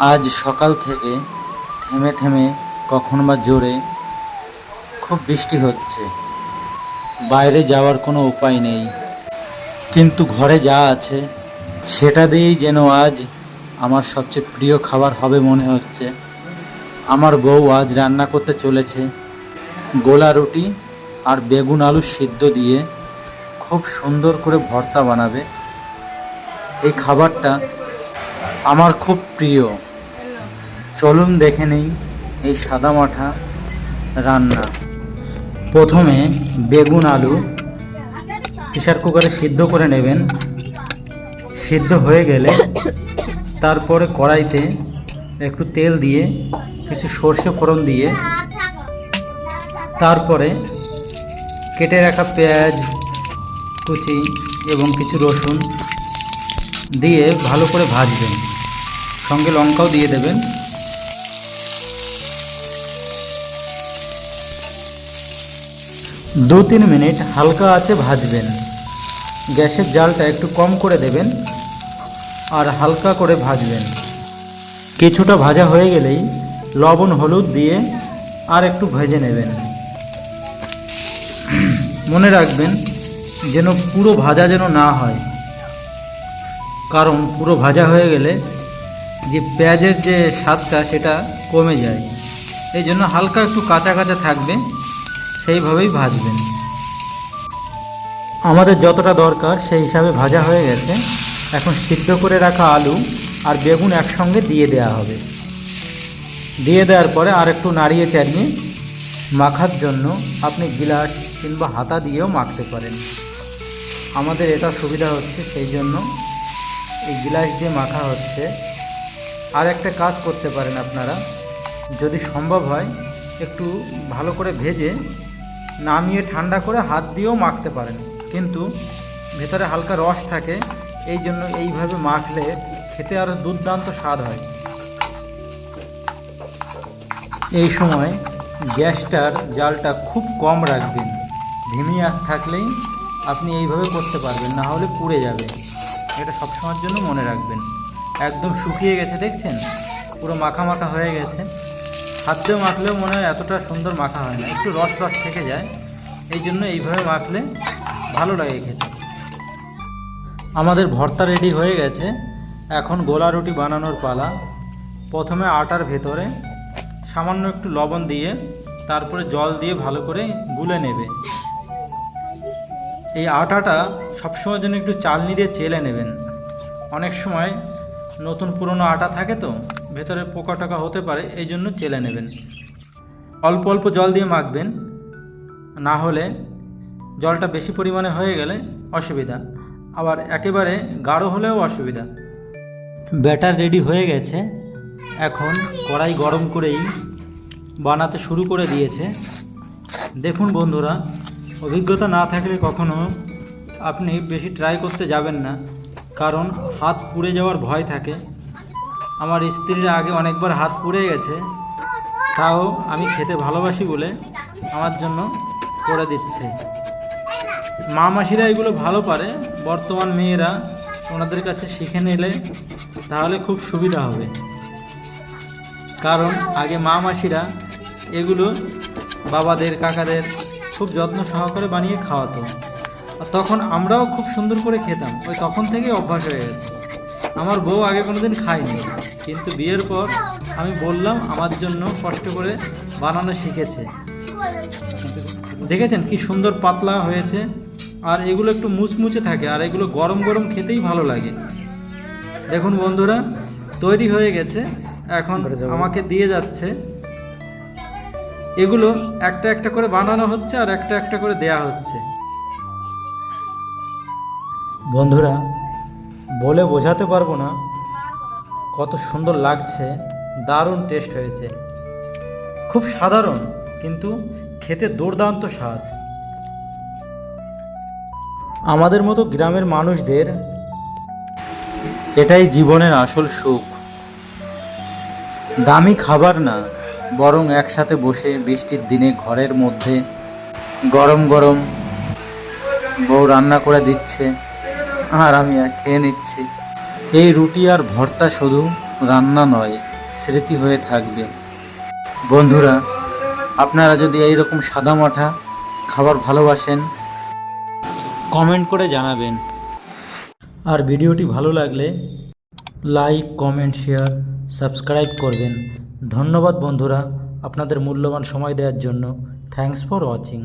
আজ সকাল থেকে থেমে থেমে কখন বা জোরে খুব বৃষ্টি হচ্ছে। বাইরে যাওয়ার কোনো উপায় নেই। কিন্তু ঘরে যা আছে, সেটা দিয়েই যেন আজ আমার সবচেয়ে প্রিয় খাবার হবে মনে হচ্ছে। আমার বউ আজ রান্না করতে চলেছে। গোলা রুটি আর বেগুন আলু সিদ্ধ দিয়ে খুব সুন্দর করে ভর্তা বানাবে। এই খাবারটা আমার খুব প্রিয়। চলুন দেখে নেই এই সাদা মাঠা রান্না। প্রথমে বেগুন আলু প্রেশার কুকারে সিদ্ধ করে নেবেন। সিদ্ধ হয়ে গেলে তারপরে কড়াইতে একটু তেল দিয়ে, কিছু সর্ষে ফোড়ন দিয়ে, তারপরে কেটে রাখা পেঁয়াজ, কুচি এবং কিছু রসুন দিয়ে ভালো করে ভাজবেন। সঙ্গে লঙ্কাও দিয়ে দেবেন। দু তিন মিনিট হালকা আছে ভাজবেন। গ্যাসের জালটা একটু কম করে দেবেন আর হালকা করে ভাজবেন। কিছুটা ভাজা হয়ে গেলেই লবণ, হলুদ দিয়ে আর একটু ভেজে নেবেন। মনে রাখবেন যেন পুরো ভাজা যেন না হয়। কারণ পুরো ভাজা হয়ে গেলে যে পেঁয়াজের যে স্বাদটা সেটা কমে যায়। এই জন্য হালকা একটু কাঁচা কাঁচা থাকবে। সেইভাবেই ভাজবেন। আমাদের যতটা দরকার সেই হিসাবে ভাজা হয়ে গেছে। এখন সিদ্ধ করে রাখা আলু আর বেগুন একসঙ্গে দিয়ে দেওয়া হবে। দিয়ে দেওয়ার পরে আর একটু নাড়িয়ে চাড়িয়ে মাখার জন্য আপনি গিলাস কিংবা হাতা দিয়েও মাখতে পারেন। আমাদের এটা সুবিধা হচ্ছে সেই জন্য এই গিলাস দিয়ে মাখা হচ্ছে। আর একটা কাজ করতে পারেন আপনারা। যদি সম্ভব হয়, একটু ভালো করে ভেজে নামিয়ে ঠান্ডা করে হাত দিয়েও মাখতে পারেন। কিন্তু ভেতরে হালকা রস থাকে, এই জন্য এইভাবে মাখলে খেতে আরও দুর্দান্ত স্বাদ হয়। এই সময় গ্যাসটার জালটা খুব কম রাখবেন। ধিমি আঁচ থাকলেই আপনি এইভাবে করতে পারবেন, না হলে পুড়ে যাবে। এটা সবসময়ের জন্য মনে রাখবেন। একদম শুকিয়ে গেছে, দেখছেন? পুরো মাখা মাখা হয়ে গেছে। হাত মাখলেও মনে হয় এতটা সুন্দর মাখা হয় না, একটু রস রস থেকে যায়। এই জন্য এইভাবে মাখলে ভালো লাগে খেতে। আমাদের ভর্তা রেডি হয়ে গেছে। এখন গোলা রুটি বানানোর পালা। প্রথমে আটার ভেতরে সামান্য একটু লবণ দিয়ে, তারপরে জল দিয়ে ভালো করে গুলে নেবে। এই আটাটা সবসময় জন্য একটু চালনি দিয়ে চেলে নেবেন। অনেক সময় নতুন পুরনো আটা থাকে তো ভেতরে পোকা টোকা হতে পারে, এই জন্য চেলে নেবেন। অল্প অল্প জল দিয়ে মাখবেন। না হলে জলটা বেশি পরিমাণে হয়ে গেলে অসুবিধা। আবার একেবারে গাঢ় হলেও অসুবিধা। ব্যাটার রেডি হয়ে গেছে। এখন কড়াই গরম করেই বানাতে শুরু করে দিয়েছে। দেখুন বন্ধুরা, অভিজ্ঞতা না থাকলে কখনো আপনি বেশি ট্রাই করতে যাবেন না। কারণ হাত পুড়ে যাওয়ার ভয় থাকে। আমার স্ত্রীর আগে অনেকবার হাত পুড়ে গেছে, তাও আমি খেতে ভালোবাসি বলে আমার জন্য করে দিচ্ছে। মা মাসিরা এগুলো ভালো পারে, বর্তমান মেয়েরা ওনাদের কাছে শিখে নিলে তাহলে খুব সুবিধা হবে। কারণ আগে মা মাসিরা এগুলো বাবাদের, কাকাদের খুব যত্ন সহকারে বানিয়ে খাওয়াতো। তখন আমরাও খুব সুন্দর করে খেতাম, ওই তখন থেকেই অভ্যাস হয়ে গেছে। আমার বউ আগে কোনোদিন খায়নি। কিন্তু বিয়ের পর আমি বললাম আমার জন্য কষ্ট করে বানানো শিখেছে। দেখেছেন কি সুন্দর পাতলা হয়েছে? আর এগুলো একটু মুচমুচে থাকে আর এগুলো গরম গরম খেতেই ভালো লাগে। দেখুন বন্ধুরা তৈরি হয়ে গেছে। এখন আমাকে দিয়ে যাচ্ছে। এগুলো একটা একটা করে বানানো হচ্ছে আর একটা একটা করে দেয়া হচ্ছে। বন্ধুরা বলে বোঝাতে পারব না কত সুন্দর লাগছে, দারুণ টেস্ট হয়েছে। খুব সাধারণ, কিন্তু খেতে দুর্দান্ত স্বাদ। আমাদের মতো গ্রামের মানুষদের এটাই জীবনের আসল সুখ। দামি খাবার না, বরং একসাথে বসে বৃষ্টির দিনে ঘরের মধ্যে গরম গরম বউ রান্না করে দিচ্ছে, আর আমি খেয়ে নিচ্ছি। এই রুটি আর ভর্তা শুধু রান্না নয়, স্মৃতি হয়ে থাকবে। বন্ধুরা, আপনারা যদি এইরকম সাদা মাঠা খাবার ভালোবাসেন, কমেন্ট করে জানাবেন। আর ভিডিওটি ভালো লাগলে লাইক, কমেন্ট, শেয়ার, সাবস্ক্রাইব করবেন। ধন্যবাদ বন্ধুরা আপনাদের মূল্যবান সময় দেওয়ার জন্য। Thanks for watching.